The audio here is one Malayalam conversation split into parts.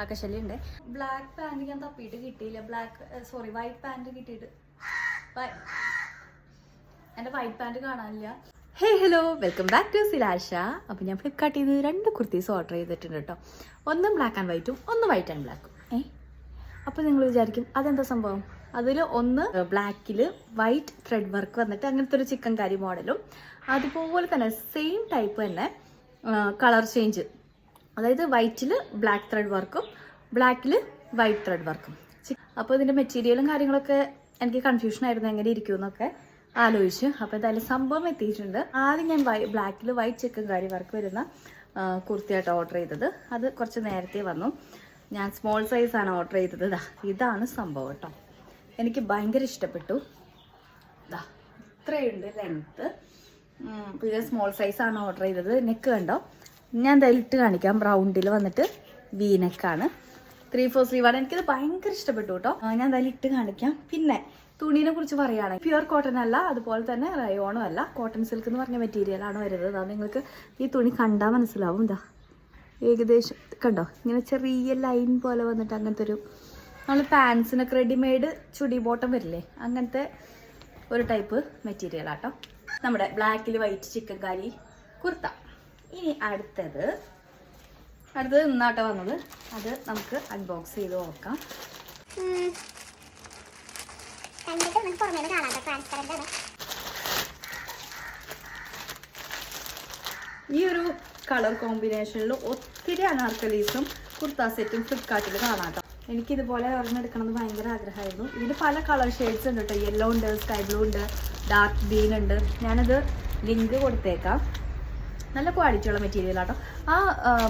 കാക്കശല്യം ഉണ്ട് ബ്ലാക്ക് പാന്റ് ഞാൻ തപ്പിയിട്ട് കിട്ടിയില്ല. ബ്ലാക്ക് സോറി വൈറ്റ് പാന്റ് കിട്ടിയിട്ട്. എന്റെ വൈറ്റ് പാന്റ് കാണാനില്ല. Hey hello welcome back to സിലാഷ അപ്പോൾ ഞാൻ ഫ്ലിപ്കാർട്ടിൽ നിന്ന് രണ്ട് കുർത്തീസ് ഓർഡർ ചെയ്തിട്ടുണ്ട് കേട്ടോ ഒന്ന് ബ്ലാക്ക് ആൻഡ് വൈറ്റും ഒന്ന് വൈറ്റ് ആൻഡ് ബ്ലാക്കും ഏ? അപ്പോൾ നിങ്ങൾ വിചാരിക്കും അതെന്താ സംഭവം? അതിൽ ഒന്ന് ബ്ലാക്കിൽ വൈറ്റ് ത്രെഡ് വർക്ക് വന്നിട്ട് അങ്ങനത്തെ ഒരു ചിക്കൻ കറി മോഡലും അതുപോലെ തന്നെ സെയിം ടൈപ്പ് തന്നെ കളർ ചേഞ്ച് അതായത് വൈറ്റിൽ ബ്ലാക്ക് ത്രെഡ് വർക്കും ബ്ലാക്കിൽ വൈറ്റ് ത്രെഡ് വർക്കും അപ്പോൾ ഇതിന്റെ മെറ്റീരിയലും കാര്യങ്ങളൊക്കെ എനിക്ക് കൺഫ്യൂഷൻ ആയിരുന്നു എങ്ങനെ ഇരിക്കും എന്നൊക്കെ ആലോചിച്ചു. അപ്പോൾ എന്തായാലും സംഭവം എത്തിയിട്ടുണ്ട്. ആദ്യം ഞാൻ വൈ ബ്ലാക്കിൽ വൈറ്റ് ചിക്കൻ കാരി വർക്ക് വരുന്ന കുർത്തിയായിട്ട് ഓർഡർ ചെയ്തത്. അത് കുറച്ച് നേരത്തെ വന്നു. ഞാൻ സ്മോൾ സൈസാണ് ഓർഡർ ചെയ്തത്. ദാ ഇതാണ് സംഭവം കേട്ടോ. എനിക്ക് ഭയങ്കര ഇഷ്ടപ്പെട്ടു. ഇതാ ഇത്രയുണ്ട് ലെങ്ത്ത് പിന്നെ സ്മോൾ സൈസാണ് ഓർഡർ ചെയ്തത്. നെക്ക് കണ്ടോ? ഞാൻ എന്തായാലും ഇട്ട് കാണിക്കാം. ബ്രൗണ്ടിൽ വന്നിട്ട് വീനക്കാണ് ത്രീ ഫോർ സ്ലീവ് ആണ്. എനിക്കത് ഭയങ്കര ഇഷ്ടപ്പെട്ടു കേട്ടോ. ഞാൻ എന്തായാലും ഇട്ട് കാണിക്കാം. പിന്നെ തുണീനെ കുറിച്ച് പറയുകയാണെങ്കിൽ പ്യുവർ കോട്ടൺ അല്ല അതുപോലെ തന്നെ റയോണും അല്ല. കോട്ടൺ സിൽക്ക് എന്ന് പറഞ്ഞ മെറ്റീരിയലാണ് വരുന്നത്. അത് നിങ്ങൾക്ക് ഈ തുണി കണ്ടാൽ മനസ്സിലാവും ഇതാ ഏകദേശം കണ്ടോ? ഇങ്ങനെ ചെറിയ ലൈൻ പോലെ വന്നിട്ട് അങ്ങനത്തെ ഒരു നമ്മൾ പാൻസിനൊക്കെ റെഡിമെയ്ഡ് ചുടി ബോട്ടം വരില്ലേ? അങ്ങനത്തെ ഒരു ടൈപ്പ് മെറ്റീരിയൽ ആട്ടോ നമ്മുടെ ബ്ലാക്കിൽ വൈറ്റ് ചിക്കൻ കാരി കുർത്ത. ഇനി അടുത്തത് അടുത്തത് ഇന്നാട്ടോ വന്നത്. അത് നമുക്ക് അൺബോക്സ് ചെയ്ത് നോക്കാം. ഈ ഒരു കളർ കോമ്പിനേഷനിൽ ഒത്തിരി അനാർക്കലീസും കുർത്ത സെറ്റും ഫ്ലിപ്കാർട്ടിൽ കാണാട്ടോ എനിക്കിതുപോലെ ഒരെണ്ണെടുക്കണമെന്ന് ഭയങ്കര ആഗ്രഹമായിരുന്നു. ഇതിൽ പല കളർ ഷെയ്ഡ്സ് ഉണ്ട് കേട്ടോ. യെല്ലോ ഉണ്ട് സ്കൈ ബ്ലൂ ഉണ്ട് ഡാർക്ക് ഗ്രീൻ ഉണ്ട്. ഞാനത് ലിങ്ക് കൊടുത്തേക്കാം. നല്ല ക്വാളിറ്റി ഉള്ള മെറ്റീരിയൽ ആട്ടോ. ആ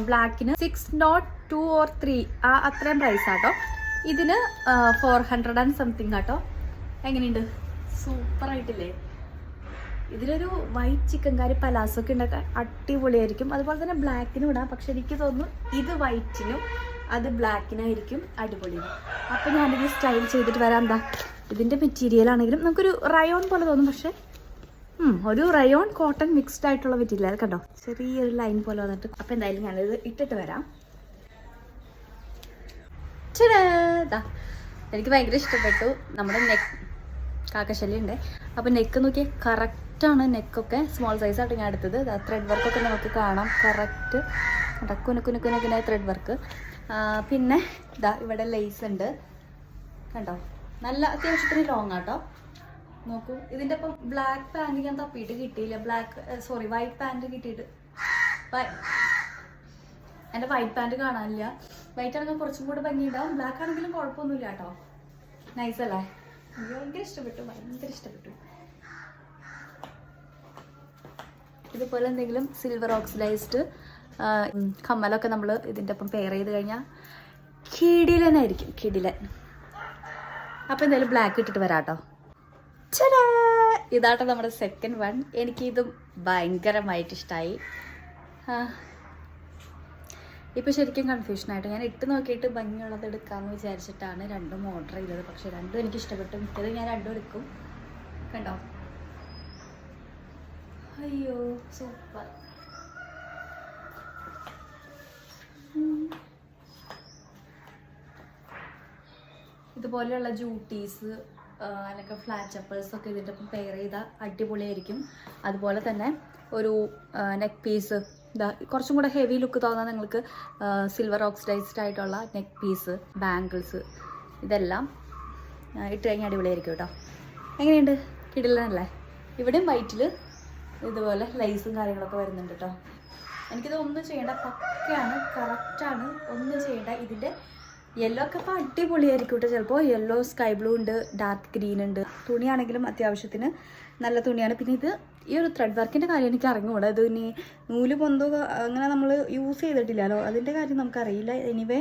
ബ്ലാക്കിന് six nought two or three ആ അത്രയും പ്രൈസ് ആട്ടോ. ഇതിന് ഫോർ ഹൺഡ്രഡ് ആൻഡ് സംതിങ് ആട്ടോ. എങ്ങനെയുണ്ട്? സൂപ്പർ ആയിട്ടില്ലേ? ഇതിലൊരു വൈറ്റ് ചിക്കൻ കറി പലാസോ ഒക്കെ ഉണ്ടാക്കാൻ അടിപൊളിയായിരിക്കും. അതുപോലെ തന്നെ ബ്ലാക്കിനും ഇടാം പക്ഷെ എനിക്ക് തോന്നുന്നു ഇത് വൈറ്റിനും അത് ബ്ലാക്കിനായിരിക്കും അടിപൊളി അപ്പം ഞാനിത് സ്റ്റൈൽ ചെയ്തിട്ട് വരാം എന്താ ഇതിന്റെ മെറ്റീരിയൽ ആണെങ്കിലും നമുക്കൊരു റയോൺ പോലെ തോന്നും. പക്ഷേ ഒരു റയോൺ കോട്ടൺ മിക്സ്ഡ് ആയിട്ടുള്ള മെറ്റീരിയൽ കണ്ടോ? ചെറിയൊരു ലൈൻ പോലെ വന്നിട്ട്. അപ്പം എന്തായാലും ഞാനിത് ഇട്ടിട്ട് വരാം. എനിക്ക് ഭയങ്കര ഇഷ്ടപ്പെട്ടു. നമ്മുടെ നെക്ക് കാക്കശല്യം ഉണ്ട് അപ്പം നെക്ക് നോക്കിയാൽ കറക്റ്റാണ് നെക്കൊക്കെ സ്മോൾ സൈസ് ആയിട്ട് ഞാൻ എടുത്തത്. ത്രെഡ് വർക്കൊക്കെ നമുക്ക് കാണാം. കറക്റ്റ് കുനുക്കുനുക്കുനുക്കിനെ ത്രെഡ് വർക്ക് പിന്നെ ഇതാ ഇവിടെ ലേസ് ഉണ്ട്. കണ്ടോ? നല്ല അത്യാവശ്യത്തിന് ലോങ് ആട്ടോ. നോക്കൂ. ഇതിന്റെ ഇപ്പം ബ്ലാക്ക് പാന്റ് ഞാൻ തപ്പിയിട്ട് കിട്ടിയില്ല. ബ്ലാക്ക് സോറി വൈറ്റ് പാന്റ് കിട്ടിയിട്ട്. എന്റെ വൈറ്റ് പാന്റ് കാണാനില്ല. വൈറ്റ് ആണെങ്കിൽ കുറച്ചും കൂടെ ഭംഗിയുണ്ടാവും. ബ്ലാക്ക് ആണെങ്കിലും കുഴപ്പമൊന്നുമില്ല കേട്ടോ. നൈസ് അല്ലേ? എനിക്ക് ഭയങ്കര ഇഷ്ടപ്പെട്ടു ഭയങ്കര ഇഷ്ടപ്പെട്ടു. ഇതുപോലെ എന്തെങ്കിലും സിൽവർ ഓക്സിഡൈസ്ഡ് കമ്മലൊക്കെ നമ്മൾ ഇതിന്റെ ഒപ്പം പെയർ ചെയ്ത് കഴിഞ്ഞാൽ കിടിലനായിരിക്കും. കിടിലൻ. അപ്പോൾ എന്തായാലും ബ്ലാക്ക് ഇട്ടിട്ട് വരാം കേട്ടോ! ഇതാട്ടോ നമ്മുടെ സെക്കൻഡ് വൺ എനിക്കിതും ഭയങ്കരമായിട്ട് ഇഷ്ടമായി ഇപ്പോൾ ശരിക്കും കൺഫ്യൂഷൻ ആയിട്ട് ഞാൻ ഇട്ട് നോക്കിയിട്ട് ഭംഗിയുള്ളത് എടുക്കാമെന്ന് വിചാരിച്ചിട്ടാണ് രണ്ടും ഓർഡർ ചെയ്തത്. പക്ഷെ രണ്ടും എനിക്ക് ഇഷ്ടപ്പെട്ടു മിക്കത് ഞാൻ രണ്ടും എടുക്കും. കണ്ടോ? അയ്യോ സൂപ്പർ ഇതുപോലെയുള്ള ജൂട്ടീസ് അല്ലെങ്കിൽ ഫ്ലാറ്റ് ചപ്പൽസ് ഒക്കെ ഇതിന്റെ ഒപ്പം പെയർ ചെയ്താൽ അടിപൊളിയായിരിക്കും. അതുപോലെ തന്നെ ഒരു നെക്ക് പീസ് ഇതാ കുറച്ചും കൂടെ ഹെവി ലുക്ക് തോന്നാൻ നിങ്ങൾക്ക് സിൽവർ ഓക്സിഡൈസ്ഡ് ആയിട്ടുള്ള നെക്ക് പീസ് ബാംഗിൾസ് ഇതെല്ലാം ഇട്ട് കഴിഞ്ഞാൽ അടിപൊളിയായിരിക്കും കേട്ടോ. എങ്ങനെയുണ്ട്? കിടിലല്ലേ ഇവിടെയും വൈറ്റിൽ ഇതുപോലെ ലൈസും കാര്യങ്ങളൊക്കെ വരുന്നുണ്ട് കേട്ടോ. എനിക്കിത് ഒന്നും ചെയ്യേണ്ട പക്കയാണ് കറക്റ്റാണ് ഒന്നും ചെയ്യേണ്ട ഇതിന്റെ യെല്ലോ ഒക്കെ അപ്പോൾ അടിപൊളിയായിരിക്കും കേട്ടോ ചിലപ്പോൾ യെല്ലോ സ്കൈ ബ്ലൂ ഉണ്ട് ഡാർക്ക് ഗ്രീൻ ഉണ്ട്. തുണിയാണെങ്കിലും അത്യാവശ്യത്തിന് നല്ല തുണിയാണ്. പിന്നെ ഇത് ഈ ഒരു ത്രെഡ് വർക്കിന്റെ കാര്യം എനിക്ക് അറിഞ്ഞുകൂടാ ഇത് ഇനി നൂൽ പൊന്തോ അങ്ങനെ നമ്മൾ യൂസ് ചെയ്തിട്ടില്ലല്ലോ. അതിന്റെ കാര്യം നമുക്കറിയില്ല. എനിവേ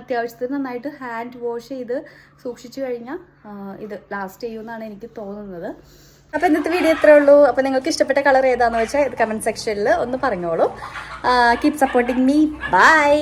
അത്യാവശ്യത്തിന് നന്നായിട്ട് ഹാൻഡ് വാഷ് ചെയ്ത് സൂക്ഷിച്ചു കഴിഞ്ഞാൽ ഇത് ലാസ്റ്റ് ചെയ്യുമെന്നാണ് എനിക്ക് തോന്നുന്നത്. അപ്പോൾ ഇന്നത്തെ വീഡിയോ ഇത്രേ ഉള്ളൂ. അപ്പോൾ നിങ്ങൾക്ക് ഇഷ്ടപ്പെട്ട കളർ ഏതാണെന്ന് വെച്ചാൽ ഇത് കമന്റ് സെക്ഷനിൽ ഒന്ന് പറഞ്ഞോളൂ. Keep supporting me by